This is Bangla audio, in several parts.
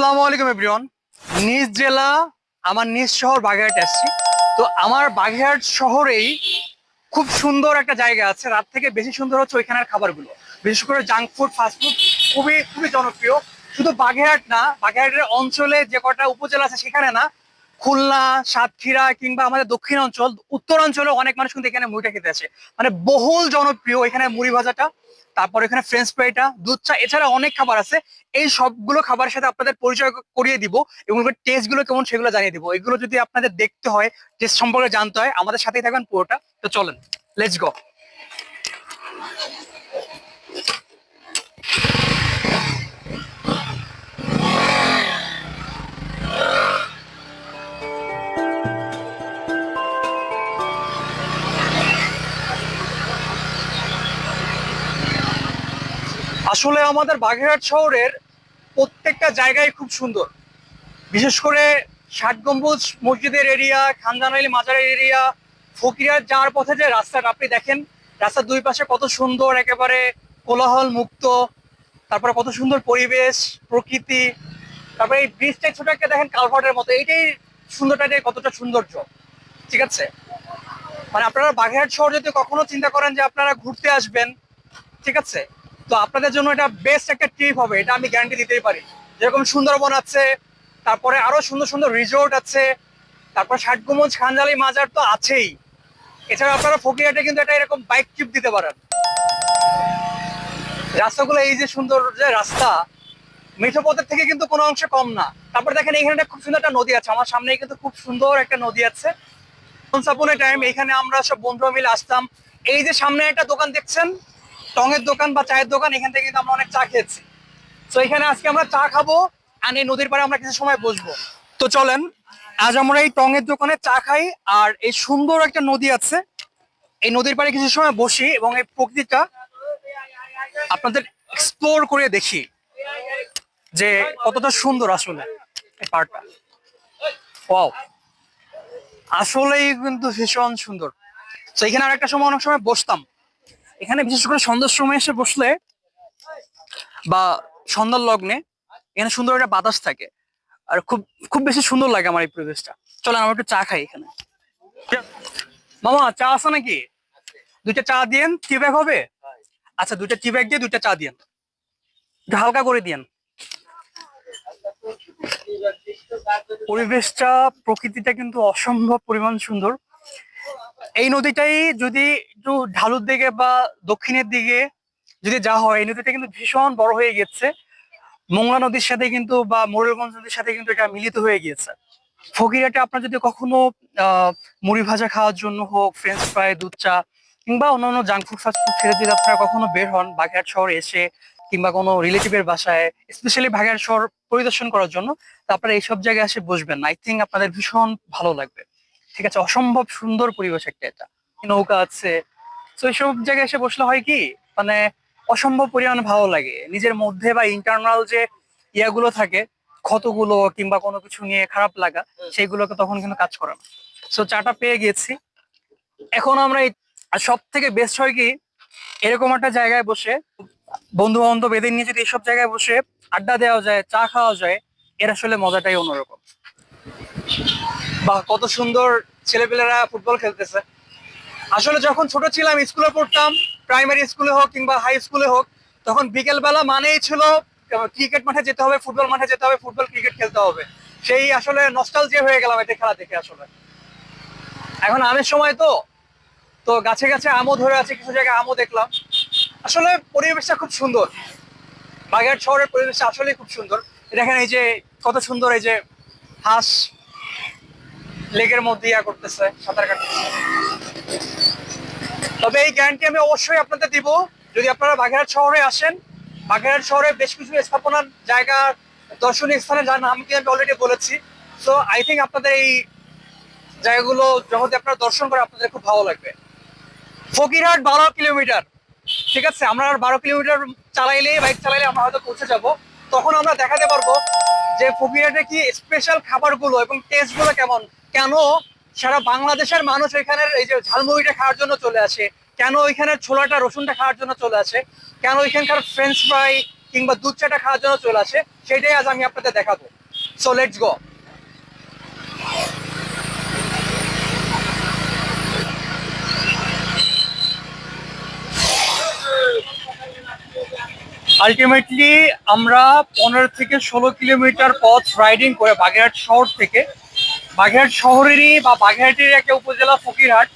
আসসালামু আলাইকুম এভরিওয়ান নিজ জেলা, আমার নিজ শহর বাগেরহাট আসছি। তো আমার বাগেরহাট শহরেই খুব সুন্দর একটা জায়গা আছে। রাত থেকে বেশি সুন্দর হচ্ছে ওইখানের খাবারগুলো। বিশেষ করে জাঙ্ক ফুড ফাস্টফুড খুবই খুবই জনপ্রিয়। শুধু বাগেরহাট না, বাগেরহাটের অঞ্চলে যে কটা উপজেলা আছে সেখানে না খুলনা, সাতক্ষীরা কিংবা আমাদের দক্ষিণ অঞ্চল উত্তরাঞ্চলে অনেক মানুষ কিন্তু এখানে মুড়িটা খেতে আসে। মানে বহুল জনপ্রিয় এখানে মুড়ি ভাজাটা, তারপর এখানে ফ্রেঞ্চ ফ্রাইটা দুধ চা, এছাড়া অনেক খাবার আছে। এই সবগুলো খাবারের সাথে আপনাদের পরিচয় করিয়ে দিব এবং টেস্টগুলো কেমন সেগুলো জানিয়ে দিব। এগুলো যদি আপনাদের দেখতে হয় টেস্ট সম্পর্কে জানতে হয়, আমাদের সাথেই থাকবেন পুরোটা। তো চলেন লেটস গো আসলে আমাদের বাগেরহাট শহরের প্রত্যেকটা জায়গায় খুব সুন্দর। বিশেষ করে ষাট গম্বুজ মসজিদের এরিয়া খানজানাইল মাজারের এরিয়া ফকিরার যাওয়ার পথে যে রাস্তাটা, আপনি দেখেন, রাস্তার দুই পাশে কত সুন্দর একেবারে কোলাহল মুক্ত, তারপরে কত সুন্দর পরিবেশ, প্রকৃতি, তারপরে এই ব্রিজটা ছোট একটা দেখেন কালভার্টের মতো, এইটাই সুন্দরটা কতটা সৌন্দর্য, ঠিক আছে? মানে আপনারা বাগেরহাট শহর যদি কখনো চিন্তা করেন যে আপনারা ঘুরতে আসবেন, ঠিক আছে? তো আপনাদের জন্য এটা বেস্ট একটা ট্রিপ হবে, এটা আমি গ্যারান্টি দিতেই পারি। যেরকম সুন্দরবন আছে, তারপরে আরও সুন্দর সুন্দর রিসোর্ট আছে, তারপর ষাটগুমজ খানজালি মাজার তো আছেই। এছাড়া আপনারা ফকিরহাটে কিন্তু এটা এরকম বাইক ট্রিপ দিতে পারেন। রাস্তাগুলো এই যে সুন্দর যে রাস্তা মেঠো পথের থেকে কিন্তু কোনো অংশে কম না। তারপর দেখেন এখানে একটা খুব সুন্দর একটা নদী আছে, আমার সামনে কিন্তু খুব সুন্দর একটা নদী আছে। টাইম এখানে আমরা সব বন্ধুরা মিলে আসতাম। এই যে সামনে একটা দোকান দেখছেন? টঙের দোকান বা চায়ের দোকান, এখান থেকে কিন্তু আমরা অনেক চা খেয়েছি। তো এখানে আজকে আমরা চা খাব আর এই নদীর পাড়ে আমরা কিছু সময় বসবো। তো চলেন, আজ আমরা এই টঙের দোকানে চা খাই আর এই সুন্দর একটা নদী আছে। এই নদীর পাড়ে কিছু সময় বসি এবং এই প্রকৃতিটা আপনাদের এক্সপ্লোর করে দেখি যে কতটা সুন্দর আসলে এই পার্কটা ওয়াও আসলেই কিন্তু ভীষণ সুন্দর। তো এখানে আর একটা সময়, অনেক সময় বসতাম। এখানে বিশেষ করে সন্ধ্যার সময় এসে বসলে বা সন্ধ্যার লগ্নে এখানে সুন্দর একটা বাতাস থাকে। আর খুব খুব বেশি সুন্দর লাগে আমার এই পরিবেশটা। চলেন আমরা একটু চা খাই এখানে। মামা, চা আছে নাকি? দুইটা চা দিয়েন টি ব্যাগ হবে? আচ্ছা দুইটা টি ব্যাগ দিয়ে দুইটা চা দিয়েন। হালকা করে দিয়েন। পরিবেশটা, প্রকৃতিটা কিন্তু অসম্ভব পরিমাণ সুন্দর। এই নদীটাই যদি একটু ঢালুর দিকে বা দক্ষিণের দিকে যদি যাওয়া হয়, এই নদীটা কিন্তু ভীষণ বড় হয়ে গেছে মোংলা নদীর সাথে কিন্তু বা মোরেলগঞ্জ নদীর সাথে কিন্তু এটা মিলিত হয়ে গিয়েছে। ফকিরাটা আপনার যদি কখনো মুড়ি ভাজা খাওয়ার জন্য হোক ফ্রেঞ্চ ফ্রাই দুধ চা কিংবা অন্যান্য জাঙ্ক ফুড ফাস্ট ফুড ছেড়ে যদি আপনারা কখনো বের হন বাগেরহাট শহরে এসে কিংবা কোনো রিলেটিভের বাসায় স্পেশালি বাগেরহাট শহর পরিদর্শন করার জন্য, তো আপনারা এইসব জায়গায় এসে বসবেন। আই থিঙ্ক আপনাদের ভীষণ ভালো লাগবে। ঠিক আছে অসম্ভব সুন্দর পরিবেশ একটা এটা। নৌকা আছে। তো এইসব জায়গায় এসে বসলে হয় কি মানে অসম্ভব পরিমাণে ভালো লাগে। নিজের মধ্যে বা ইন্টারনাল যে ইয়াগুলো থাকে ক্ষতগুলো কিংবা কোনো কিছু নিয়ে খারাপ লাগা সেইগুলোকে তখন কিন্তু কাজ করে না। সো চাটা পেয়ে গেছি। এখন আমরা সব থেকে বেস্ট হয় কি এরকম একটা জায়গায় বসে বন্ধু বান্ধব এদের নিয়ে যদি এসব জায়গায় বসে আড্ডা দেওয়া যায় চা খাওয়া যায় এর আসলে মজাটাই অন্যরকম। বাহ কত সুন্দর ছেলেপেলেরা ফুটবল খেলতেছে। আসলে যখন ছোট ছিলাম, স্কুলে পড়তাম প্রাইমারি স্কুলে হোক কিংবা হাই স্কুলে হোক, তখন বিকেলবেলা মানেই ছিল ক্রিকেট মাঠে যেতে হবে ফুটবল মাঠে যেতে হবে ফুটবল ক্রিকেট খেলতে হবে। সেই আসলে নস্টালজিয়া হয়ে গেলাম এটা খেলা দেখে আসলে। এখন আমের সময় তো তো গাছে গাছে আমও ধরে আছে, কিছু জায়গায় আমও দেখলাম। আসলে পরিবেশটা খুব সুন্দর। বাগেরহাট শহরের পরিবেশটা আসলেই খুব সুন্দর। দেখেন এই যে কত সুন্দর এই যে হাঁস লেগের মধ্যে ইয়া করতেছে, সাঁতার কাটতেছে। তবে এই গ্যারান্টি আমি অবশ্যই আপনাদের দিব। যদি আপনারা বাঘেরহাট শহরে আসেন বাঘেরহাট শহরে বেশ কিছু স্থাপনার জায়গা, দর্শনীয় স্থানে যার নাম কি আমি অলরেডি বলেছি। সো আই থিঙ্ক আপনাদের এই জায়গাগুলো যখন আপনারা দর্শন করে আপনাদের খুব ভালো লাগবে। ফকিরহাট বারো কিলোমিটার। ঠিক আছে? আমরা আর বারো কিলোমিটার চালাইলে বাইক চালাইলে আমরা হয়তো পৌঁছে যাব। তখন আমরা দেখাতে পারব যে ফকিরহাটে কি স্পেশাল খাবারগুলো এবং টেস্টগুলো কেমন? কেন সারা বাংলাদেশের মানুষ এখানের এই যে ঝালমুড়িটা খাওয়ার জন্য চলে আসে? কেন ওইখানের ছোলাটা, রসুনটা খাওয়ার জন্য চলে আসে? কেন ওইখানকার ফ্রেঞ্চ ফ্রাই কিংবা দুধ চাটা খাওয়ার জন্য চলে আসে? সেটাই আজ আমি আপনাদের দেখাবো। সো লেটস গো আলটিমেটলি আমরা পনেরো থেকে ষোলো কিলোমিটার পথ রাইডিং করে বাগেরহাট শহর থেকে বাগেরহাট শহরেরই বা বাগেরহাটের একটা উপজেলা ফকিরহাট।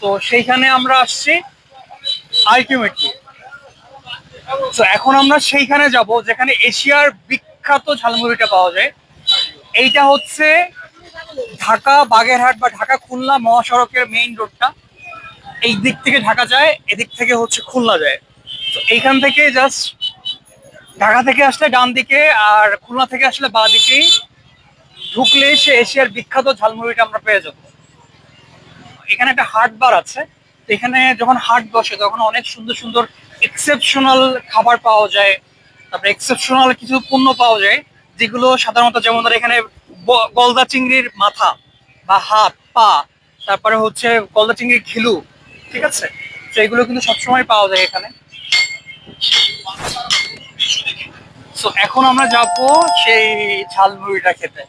তো সেইখানে আমরা আসছি আলটিমেটলি তো এখন আমরা সেইখানে যাব যেখানে এশিয়ার বিখ্যাত ঝালমুড়িটা পাওয়া যায়। এইটা হচ্ছে ঢাকা বাগেরহাট বা ঢাকা খুলনা মহাসড়কের মেইন রোডটা এই দিক থেকে ঢাকা যায়, এদিক থেকে হচ্ছে খুলনা যায়। তো এইখান থেকে জাস্ট ঢাকা থেকে আসলে ডান দিকে আর খুলনা থেকে আসলে বাঁ দিকেই ঢুকলে সে এশিয়ার বিখ্যাত ঝালমুড়িটা আমরা পেয়ে যাব। এখানে একটা হাট বার আছে। এখানে যখন হাট বসে, তখন অনেক সুন্দর সুন্দর এক্সেপশনাল খাবার পাওয়া যায়। তারপরে এক্সেপশনাল কিছু পণ্য পাওয়া যায়, যেগুলো সাধারণত যেমন ধর এখানে গলদা চিংড়ির মাথা বা হাত, পা, তারপরে হচ্ছে গলদা চিংড়ির ঘিলু, ঠিক আছে? তো এগুলো কিন্তু সবসময় পাওয়া যায় এখানে। তো এখন আমরা যাব সেই ঝালমুড়িটা খেতে।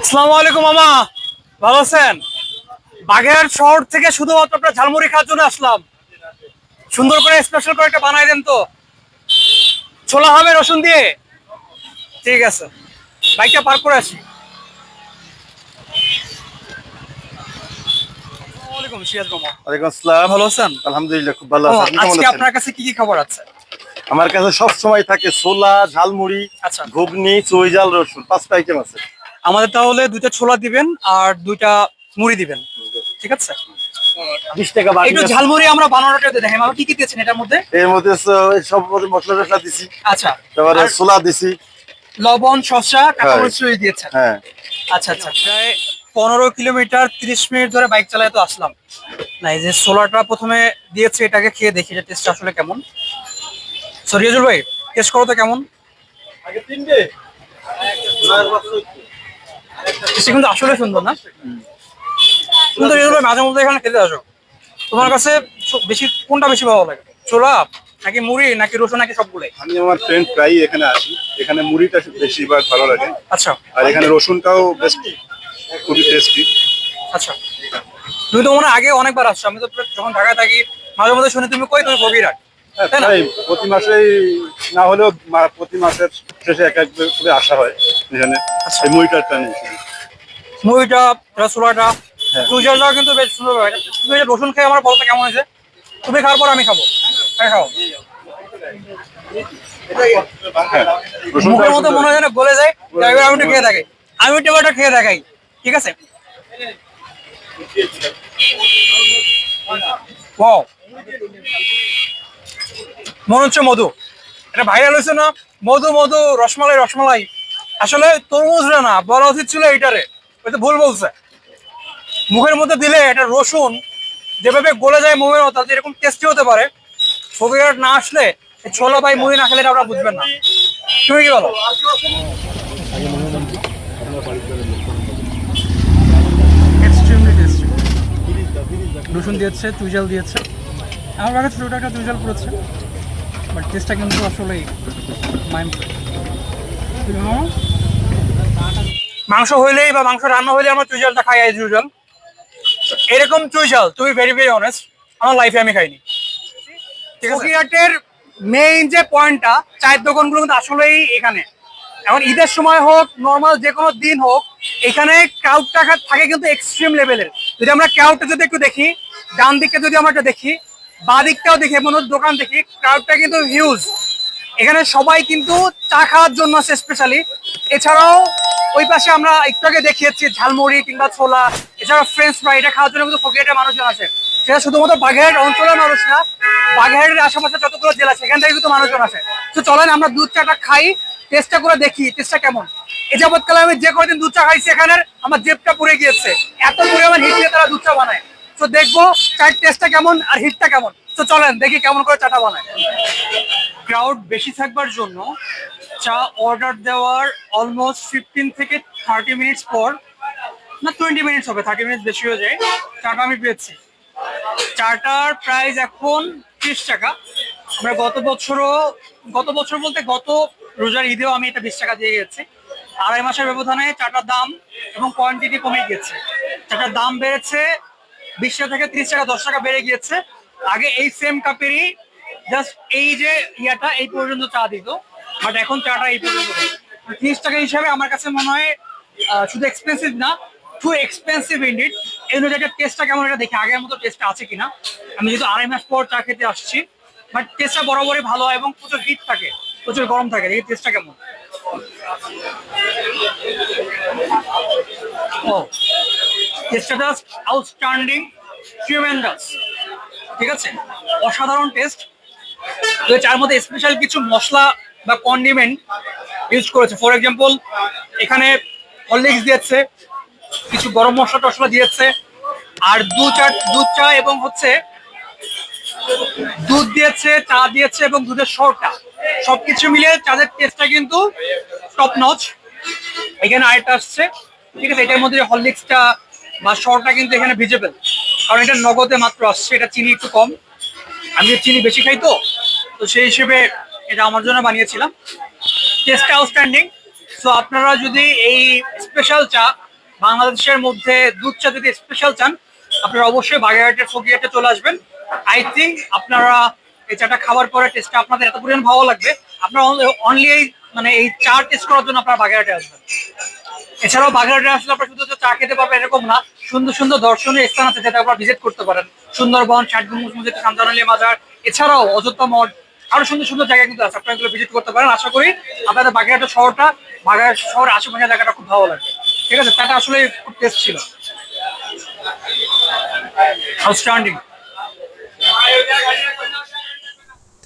আসসালামু আলাইকুম মামা। ভালো আছেন? বাগেরহাট শহর থেকে শুধুমাত্র আপনার ঝালমুড়ি খাওয়ার জন্য আসলাম। সুন্দর করে স্পেশাল করে একটা বানাই দেন তো। ছোলা হবে রসুন দিয়ে? ঠিক আছে। বাইকটা পার করে আসি। আসসালামু আলাইকুম সিরাজ মামা। ওয়ালাইকুম আসসালাম। ভালো আছেন? আলহামদুলিল্লাহ খুব ভালো ও, আছি আপনি কেমন আজকে আপনার কাছে কি কি খবর আছে? আমার কাছে সব সময় থাকে ছোলা ঝালমুড়ি আচ্ছা। ঘুগনি চই জাল রসুন পাঁচটা আইটেম আছে। আমাদের তাহলে দুইটা ছোলা দিবেন আর দুইটা মুড়ি দিবেন। ঠিক আছে? বিশ টাকা একটু ঝালমুড়ি আমরা বানানোটা দেখেন আমরা কি কি দিয়েছেন এটার মধ্যে? এর মধ্যে সব মশলা দিছি। আচ্ছা। তারপরে আর ছোলা দিছি। লবণ শসা কাঁচামরিচ হ্যাঁ। দিয়েছেন? হ্যাঁ। আচ্ছা আচ্ছা। প্রায় পনেরো কিলোমিটার তিরিশ মিনিট ধরে বাইক চালায় তো আসলাম। না এই যে সোলারটা প্রথমে দিয়েছে এটাকে খেয়ে দেখি যে টেস্ট আসলে কেমন? সো রিয়াজুল ভাই টেস্ট করো তো কেমন? কিন্তু আসলে সুন্দর না? সুন্দর রিয়াজুল ভাই মাঝে মধ্যে এখানে খেতে আসো। তোমার কাছে বেশি কোনটা বেশি ভালো লাগে? ছোলা নাকি মুড়ি নাকি রসুন নাকি সবগুলোই? আমি আমার ফ্রেন্ড প্রায় এখানে আসি। এখানে মুড়িটা বেশিরভাগ ভালো লাগে। আচ্ছা। আর এখানে রসুনটাও বেশ খুবই টেস্টি আচ্ছা। তুমি তো মনে আগে অনেকবার আসছো। আমি তো যখন ঢাকায় থাকি মাঝে মধ্যে শুনি তুমি কই? তুমি না? প্রতি মাসেই না হলেও প্রতি মাসের শেষে এক এক করে আসা হয় এখানে। আচ্ছা। এই মুড়িটার টানে রসুলাটা হ্যাঁ। চুইজারটাও কিন্তু বেশ সুন্দর তুমি রসুন খেয়ে আমার বলতে কেমন হয়েছে? তুমি খাওয়ার পর আমি খাব। হ্যাঁ খাও। হ্যাঁ মুখের রসুনটাও মনে হয় যেন গলে যায়। তাই আমি খেয়ে থাকি আমি এবার খেয়ে দেখাই। ঠিক আছে? Wow. মনে হচ্ছে মধু। এটা ভাইরাল হয়েছে না? মধু মধু, রসমালাই রসমালাই। আসলে তরমুজরা না, বলা উচিত ছিল এইটারে। ওই তো ভুল বলছে। মুখের মধ্যে দিলে এটা রসুন, যেভাবে গলে যায় মুখের মতো এরকম টেস্টি হতে পারে। ফকিরহাট না আসলে ছোলা ভাই মুড়ি না খেলে এটা আপনারা বুঝবেন না। তুমি কি বলো? রসুন দিয়েছে তুইজাল দিয়েছে। আমার কাছে ছোটো একটা তুইজাল পড়েছে। বাট টেস্টটা কিন্তু আসলেই মাংস হইলেই বা মাংস রান্না হইলে আমরা চুইজালটা খাই অ্যাজ ইউজুয়াল এরকম চুইজাল তুমি ভেরি ভেরি অনেস্ট আমার লাইফে আমি খাইনি। ঠিক আছে? ফকিরহাটের মেইন যে পয়েন্টটা চায়ের দোকানগুলো কিন্তু আসলেই এখানে। এখন ঈদের সময় হোক নর্মাল যে কোনো দিন হোক এখানে ক্রাউডটা থাকে কিন্তু এক্সট্রিম লেভেলের যদি আমরা ক্রাউডটা যদি একটু দেখি ডান দিকটা যদি আমরা দেখি বা দিকটাও দেখি মনে হচ্ছে দোকান দেখি ক্রাউডটা কিন্তু হিউজ এখানে সবাই কিন্তু চা খাওয়ার জন্য আছে স্পেশালি এছাড়াও ওই পাশে আমরা একটু আগে দেখিয়েছি ঝালমুড়ি কিংবা ছোলা। এছাড়া ফ্রেঞ্চ ফ্রাই এটা খাওয়ার জন্য কিন্তু ফকিরহাটের মানুষজন আছে সেটা শুধুমাত্র বাগেরহাট অঞ্চলের মানুষ না, বাগেরহাটের আশেপাশে যতগুলো জেলা সেখান থেকে কিন্তু মানুষজন আছে তো চলেন আমরা দুধ চাটা খাই টেস্টটা করে দেখি টেস্টটা কেমন। এ যাবৎকালে আমি যে কয়দিন দুধ চা খাইছি এখানে আমার জেবটা পুড়ে গিয়েছে। এত পরিমাণ হিট দিয়ে তারা দুধ চা বানায়। তো দেখব, চায়ের টেস্টটা কেমন আর হিটটা কেমন। তো চলেন, দেখি কেমন করে চাটা বানায়। ক্রাউড বেশি থাকবার জন্য চা অর্ডার দেওয়ার অলমোস্ট ফিফটিন থেকে থার্টি মিনিটস পর, না টোয়েন্টি মিনিটস হবে থার্টি মিনিটস বেশি হয়ে যায়, চাটা আমি পেয়েছি। চাটার প্রাইস এখন ত্রিশ টাকা। আমরা গত বছরও, গত বছর বলতে গত রোজার ঈদেও আমি এটা বিশ টাকা দিয়ে গেছি। আড়াই মাসের ব্যবধানে চাটার দাম এবং কোয়ান্টিটি কমে গেছে। চাটার দাম বেড়েছে বিশ টাকা থেকে ত্রিশ টাকা, দশ টাকা বেড়ে গিয়েছে। আগে এই সেম কাপেরই জাস্ট এই যে ইয়াটা এই পর্যন্ত চা দিত বাট এখন চাটা এই পর্যন্ত ত্রিশ টাকা হিসাবে আমার কাছে মনে হয় শুধু এক্সপেন্সিভ না টু এক্সপেন্সিভ ইন্ডিড এই অনুযায়ী টেস্টটা কেমন এটা দেখি, আগের মতো টেস্ট আছে কিনা। আমি যেহেতু আড়াই মাস পর চা খেতে আসছি বাট টেস্টটা বরাবরই ভালো হয় এবং প্রচুর হিট থাকে, প্রচুর গরম থাকে। দেখি টেস্টটা কেমন। ও। জাস্ট আউটস্ট্যান্ডিং ট্রিমেন্ডাস ঠিক আছে? অসাধারণ টেস্ট চার মধ্যে স্পেশাল কিছু মশলা বা কন্ডিমেন্ট ইউজ করেছে। ফর এক্সাম্পল এখানে হরলিক্স দিয়েছে, কিছু গরম মশলা টশলা দিয়েছে, আর দু চা দুধ চা এবং হচ্ছে দুধ দিয়েছে, চা দিয়েছে এবং দুধের সরটা। সবকিছু মিলিয়ে চাঁদের টেস্টটা কিন্তু টপ নচ এখানে আরেকটা আসছে। ঠিক আছে? এটার মধ্যে হরলিক্সটা বা সরটা কিন্তু এখানে ভিজেবল কারণ এটা নগদে মাত্র আসছে, এটা চিনি একটু কম। আমি চিনি বেশি খাই তো তো সেই হিসেবে এটা আমার জন্য বানিয়েছিলাম। টেস্ট আউটস্ট্যান্ডিং সো আপনারা যদি এই স্পেশাল চা, বাংলাদেশের মধ্যে দুধ চা যদি স্পেশাল চান, আপনারা অবশ্যই বাগেরহাটের ফকিয়াতে চলে আসবেন। আই থিঙ্ক আপনারা এই চাটা খাবার পরে টেস্টটা আপনাদের এত পরিমাণ ভালো লাগবে। আপনারা অনলি এই মানে এই চা টেস্ট করার জন্য আপনারা বাগেরহাটে আসবেন। এছাড়াও বাগেরহাটে আসলে আপনারা শুধু চা খেতে পারবেন এরকম না, সুন্দর সুন্দর দর্শনীয় স্থান আছে যেটা আপনারা ভিজিট করতে পারেন। সুন্দরবন ষাটগুমুজ মসজিদ মাজার, এছাড়াও অযোধ্যা মঠ আরও সুন্দর সুন্দর জায়গা কিন্তু আছে, আপনারা এগুলো ভিজিট করতে পারেন। আশা করি আপনাদের বাগেরহাটের শহরটা, বাগেরহাট শহরের আশেপাশে জায়গাটা খুব ভালো লাগবে ঠিক আছে চাটা আসলে খুব টেস্ট ছিল। Outstanding